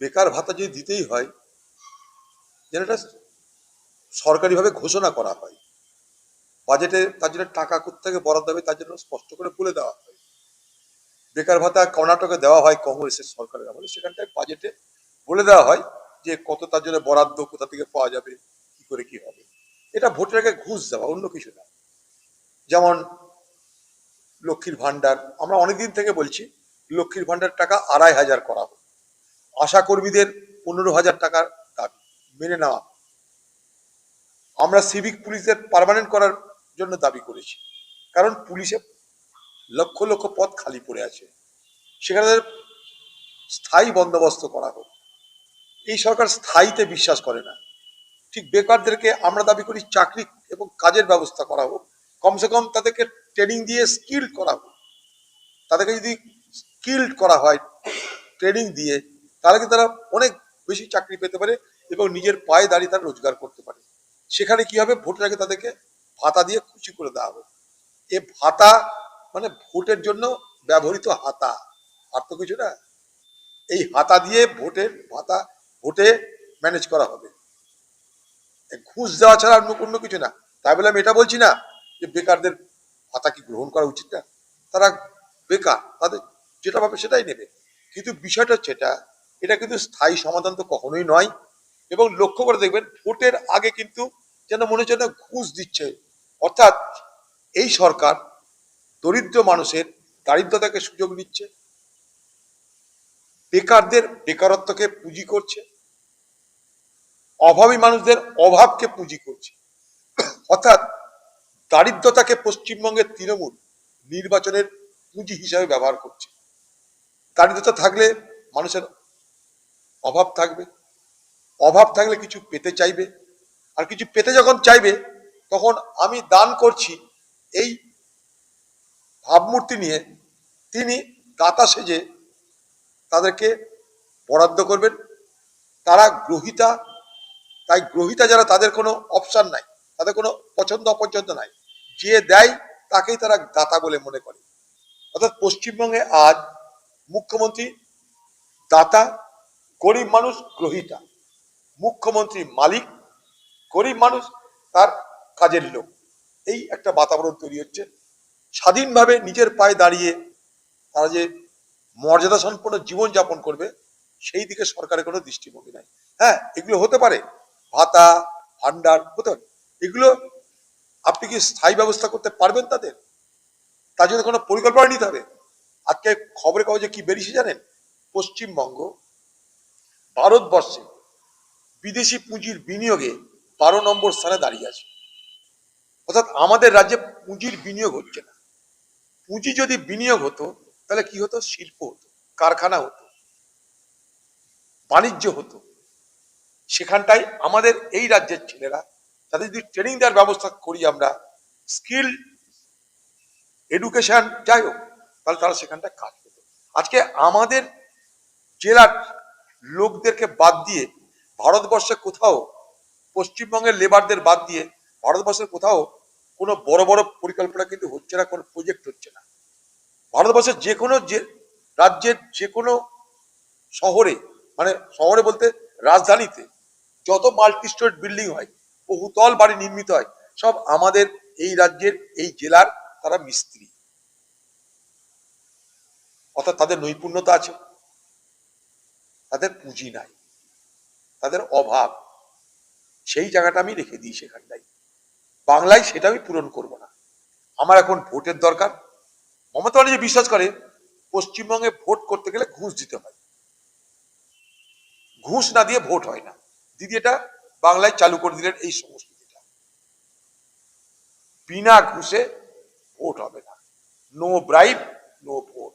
বেকার ভাতা যদি দিতেই হয়, যেন এটা সরকারিভাবে ঘোষণা করা হয়। বাজেটে তার জন্য টাকা কোথেকে বরাদ্দ হবে তার জন্য স্পষ্ট করে বলে দেওয়া হয়। বেকার ভাতা কর্ণাটকে দেওয়া হয়, কংগ্রেসের সরকারের আমলে। সেখানটায় বাজেটে বলে দেওয়া হয় যে কত তার জন্য বরাদ্দ, কোথা থেকে পাওয়া যাবে, কি করে কি হবে। এটা ভোটের আগে ঘুষ দেওয়া, অন্য কিছু না। যেমন লক্ষ্মীর ভান্ডার আমরা অনেকদিন থেকে বলছি, লক্ষ্মীর ভান্ডার টাকা আড়াই হাজার করা হোক আশা কর্মীদের পনেরো হাজার টাকার দাবি মেনে নেওয়া। আমরা সিভিক পুলিশদের পার্মানেন্ট করার জন্য দাবি করেছি। কারণ পুলিশে লক্ষ লক্ষ পদ খালি পড়ে আছে। সেখানে স্থায়ী বন্দোবস্ত করা হোক। এই সরকার স্থায়ীতে বিশ্বাস করে না। ঠিক বেকারদেরকে আমরা দাবি করি চাকরি এবং কাজের ব্যবস্থা করা হোক। কমসে কম তাদেরকে ট্রেনিং দিয়ে স্কিল করা হোক। তাদেরকে যদি স্কিল্ড করা হয় ট্রেনিং দিয়ে তাহলে কিন্তু তারা অনেক বেশি চাকরি পেতে পারে এবং নিজের পায়ে দাঁড়িয়ে তারা রোজগার করতে পারে। সেখানে কি হবে? ভোটের আগে তাদেরকে ভাতা দিয়ে খুশি করে দেওয়া হবে। এ ভাতা মানে ভোটের জন্য ব্যবহৃত হাতা। আর তো কিছু না। এই হাতা দিয়ে ভোটের ভাতা, ভোটে ম্যানেজ করা হবে। ঘুষ দেওয়া ছাড়া অন্য অন্য কিছু না। তাই বলে আমি এটা বলছি না যে বেকারদের ভাতা কি গ্রহণ করা উচিত না। তারা বেকার, তাদের যেটা পাবে সেটাই নেবে। কিন্তু বিষয়টা হচ্ছে এটা এটা কিন্তু স্থায়ী সমাধান তো কখনোই নয়। এবং লক্ষ্য করে দেখবেন, ভোটের আগে কিন্তু যেন মনে হচ্ছে না ঘুষ দিচ্ছে। অর্থাৎ এই সরকার দরিদ্র মানুষের দারিদ্রতাকে সুযোগ নিচ্ছে বেকারদের বেকারত্বকে পুঁজি করছে, অভাবী মানুষদের অভাবকে পুঁজি করছে। অর্থাৎ দারিদ্রতাকে পশ্চিমবঙ্গের তৃণমূল নির্বাচনের পুঁজি হিসাবে ব্যবহার করছে। দারিদ্রতা থাকলে মানুষের অভাব থাকবে। অভাব থাকলে কিছু পেতে চাইবে। আর কিছু পেতে যখন চাইবে, তখন আমি দান করছি এই ভাবমূর্তি নিয়ে। তিনি দাতা সেজে তাদেরকে বরাদ্দ করবেন। তারা গ্রহিতা, তাই গ্রহিতা যারা তাদের কোনো অপশন নাই, তাদের কোনো পছন্দ অপছন্দ নাই। যে দেয়, তাকেই তারা দাতা বলে মনে করে। অর্থাৎ পশ্চিমবঙ্গে আজ মুখ্যমন্ত্রী দাতা গরিব মানুষ গ্রহিতা মুখ্যমন্ত্রী মালিক, গরিব মানুষ তার কাজের লোক। এই একটা বাতাবরণ তৈরি হচ্ছে। স্বাধীনভাবে নিজের পায়ে দাঁড়িয়ে তারা যে মর্যাদা সম্পন্ন জীবন যাপন করবে, সেই দিকে সরকারের কোনো দৃষ্টিভঙ্গি নাই। হ্যাঁ এগুলো হতে পারে। ভাতা ভান্ডার হতে পারে। এগুলো আপনি কি স্থায়ী ব্যবস্থা করতে পারবেন তাদের? তার জন্য কোনো পরিকল্পনা নিতে হবে? আজকে খবরের কাগজে কি বেরিয়েছে জানেন? পশ্চিমবঙ্গ ভারতবর্ষে বিদেশি পুঁজির বিনিয়োগে বারো নম্বর স্থানে দাঁড়িয়ে আছে। অর্থাৎ আমাদের রাজ্যে পুঁজির বিনিয়োগ হচ্ছে না। পুঁজি যদি বিনিয়োগ হতো, তাহলে কি হতো? শিল্প হতো, কারখানা হতো, বাণিজ্য হতো। সেখানটায় আমাদের এই রাজ্যের ছেলেরা, তাদের যদি ট্রেনিং দেওয়ার ব্যবস্থা করি আমরা স্কিল এডুকেশন যাই হোক, তাহলে তারা সেখানটায় কাজ পেত আজকে আমাদের জেলার লোকদেরকে বাদ দিয়ে ভারতবর্ষে কোথাও, পশ্চিমবঙ্গের লেবারদের বাদ দিয়ে ভারতবর্ষের কোথাও কোনো বড় বড় পরিকল্পনা কিন্তু হচ্ছে না, কোনো প্রজেক্ট হচ্ছে না। ভারতবর্ষের যে কোনো যে রাজ্যের যে কোনো শহরে মানে শহরে বলতে রাজধানীতে যত মাল্টি স্টোরেড বিল্ডিং হয়, বহুতল বাড়ি নির্মিত হয়, সব আমাদের এই রাজ্যের, এই জেলার তারা মিস্ত্রি। অর্থাৎ তাদের নৈপুণ্যতা আছে। তাদের পুঁজি নাই, তাদের অভাব। সেই জায়গাটা আমি রেখে দিই সেখানটাই। বাংলায় সেটা আমি পূরণ করব না। আমার এখন ভোটের দরকার। মমতা ব্যানার্জি বিশ্বাস করে, পশ্চিমবঙ্গে ভোট করতে গেলে ঘুষ দিতে হয়। ঘুষ না দিয়ে ভোট হয় না। দিদি, এটা বাংলায় চালু করে দিলেন এই সংস্কৃতিটা বিনা ঘুষে ভোট হবে না। নো ব্রাইব নো ভোট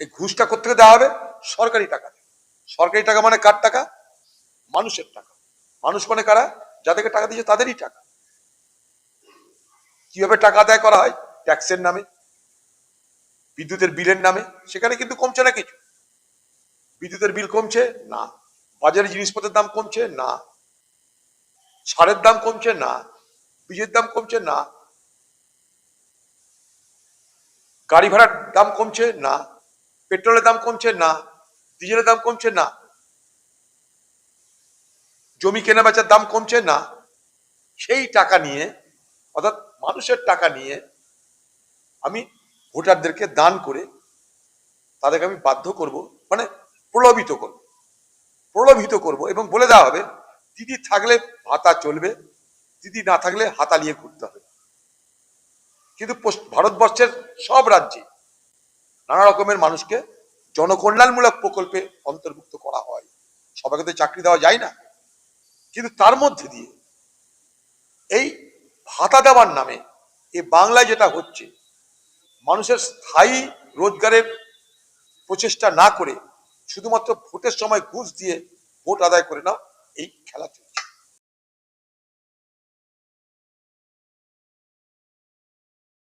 এই ঘুষটা কোথেকে দেওয়া হবে? সরকারি টাকা। সরকারি টাকা মানে কার টাকা? মানুষের টাকা। মানুষ মানে কারা? যাদেরকে টাকা দিয়েছে তাদেরই টাকা। কীভাবে টাকা আদায় করা হয়? ট্যাক্সের নামে, বিদ্যুতের বিলের নামে, সেখানে কিন্তু কমছে না কিছু। বিদ্যুতের বিল কমছে? না। বাজারে জিনিসপত্রের দাম কমছে? না। সারের দাম কমছে? না। বীজের দাম কমছে? না। গাড়ি ভাড়ার দাম কমছে? না। পেট্রোলের দাম কমছে? না। ডিজেলের দাম কমছে না। জমি কেনা বেচার দাম কমছে না। সেই টাকা নিয়ে, অর্থাৎ মানুষের টাকা নিয়ে আমি ভোটারদেরকে দান করে তাদেরকে আমি বাধ্য করব মানে প্রলোভিত করব। প্রলোভিত করব এবং বলে দেওয়া হবে, দিদি থাকলে ভাতা চলবে, দিদি না থাকলে হাতা নিয়ে ঘুরতে হবে। কিন্তু ভারতবর্ষের সব রাজ্যে নানা রকমের মানুষকে জনকল্যাণমূলক প্রকল্পে অন্তর্ভুক্ত করা হয়। সবাইকে তো চাকরি দেওয়া যায় না। কিন্তু তার মধ্যে দিয়ে এই ভাতা দেওয়ার নামে এ বাংলায় যেটা হচ্ছে, মানুষের স্থায়ী রোজগারের প্রচেষ্টা না করে শুধুমাত্র ভোটের সময় ঘুষ দিয়ে ভোট আদায় করে নাও, এই খেলা চলছে